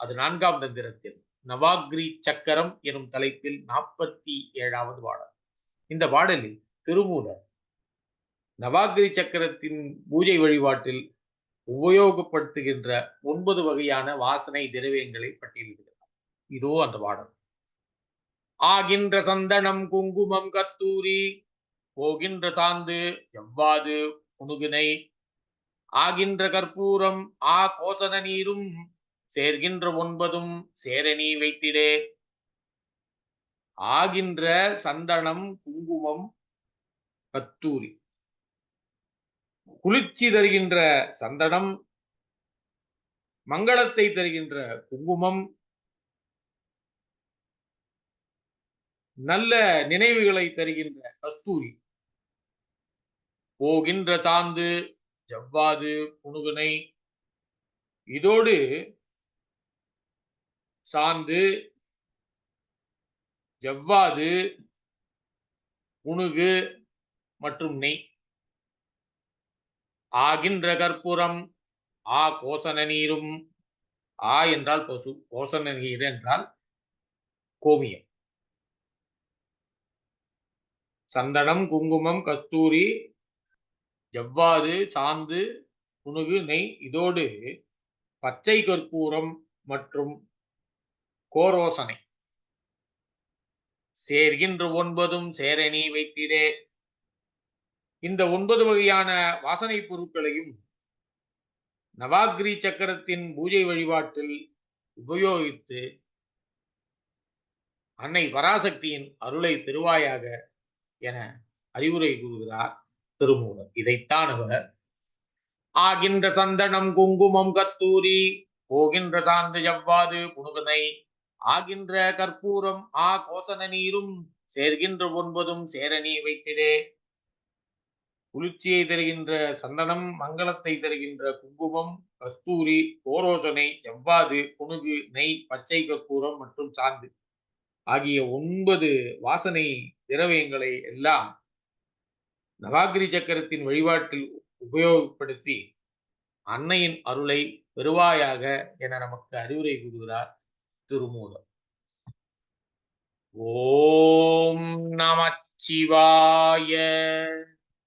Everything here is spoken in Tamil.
அது நான்காம் தந்திரத்தில். நவாக்ரி சக்கரம் எனும் தலைப்பில் நாற்பத்தி ஏழாவது பாடல். இந்த பாடலில் திருமூலர் நவாக்ரி சக்கரத்தின் பூஜை வழிபாட்டில் உபயோகப்படுத்துகின்ற ஒன்பது வகையான வாசனை திரவியங்களை பட்டியலிடுகிறார். இதோ அந்த பாடல். ஆகின்ற சந்தனம் குங்குமம் கத்தூரி போகின்ற சாந்து எவ்வாது புணுகினை ஆகின்ற கற்பூரம் ஆ கோசன நீரும் சேர்கின்ற ஒன்பதும் சேரணி வைத்திடே. ஆகின்ற சந்தனம் குங்குமம் கத்தூரி. குளிர்ச்சி தருகின்ற சந்தனம் மங்களத்தை தருகின்ற குங்குமம் நல்ல நினைவுகளை தருகின்ற கஸ்தூரி. போகின்ற சாந்து ஜவ்வாது புனுகுனை இதோடு சாந்து ஜவ்வாது புனுகு மற்றும் நெய். ஆகின்ற கற்பூரம் ஆ கோசன நீரும் ஆ என்றால் பசு கோசன நீர் என்றால் கோமியம். சந்தனம் குங்குமம் கஸ்தூரி ஜவ்வாது சாந்து புனுகு நெய் இதோடு பச்சை கற்பூரம் மற்றும் கோரோசனை. சேர்கின்ற ஒன்பதும் சேரணி வைத்திடே. இந்த ஒன்பது வகையான வாசனை பொருட்களையும் நவாக்ரி சக்கரத்தின் பூஜை வழிபாட்டில் உபயோகித்து அன்னை பராசக்தியின் அருளை பெறுவாயாக என அறிவுரை கூறுகிறார் திருமூலர். இதைத்தான் அவர் ஆகின்ற சந்தனம் குங்குமம் கத்தூரி போகின்ற சாந்து ஜவ்வாது புனுகனை ஆகின்ற கற்பூரம் ஆ கோசன நீரும் சேர்கின்ற ஒன்பதும் சேரணி வைத்திடே. குளிர்ச்சியை தருகின்ற சந்தனம் மங்களத்தை தருகின்ற குங்குமம் கஸ்தூரி கோரோசனை செவ்வாது புனுகு நெய் பச்சை கற்பூரம் மற்றும் சாந்து ஆகிய ஒன்பது வாசனை திரவியங்களை எல்லாம் நவாகிரி சக்கரத்தின் வழிபாட்டில் உபயோகப்படுத்தி அன்னையின் அருளை பெறுவாயாக என நமக்கு அறிவுரை கூறுகிறார். திருமூலம் ஓம் நமச்சிவாய.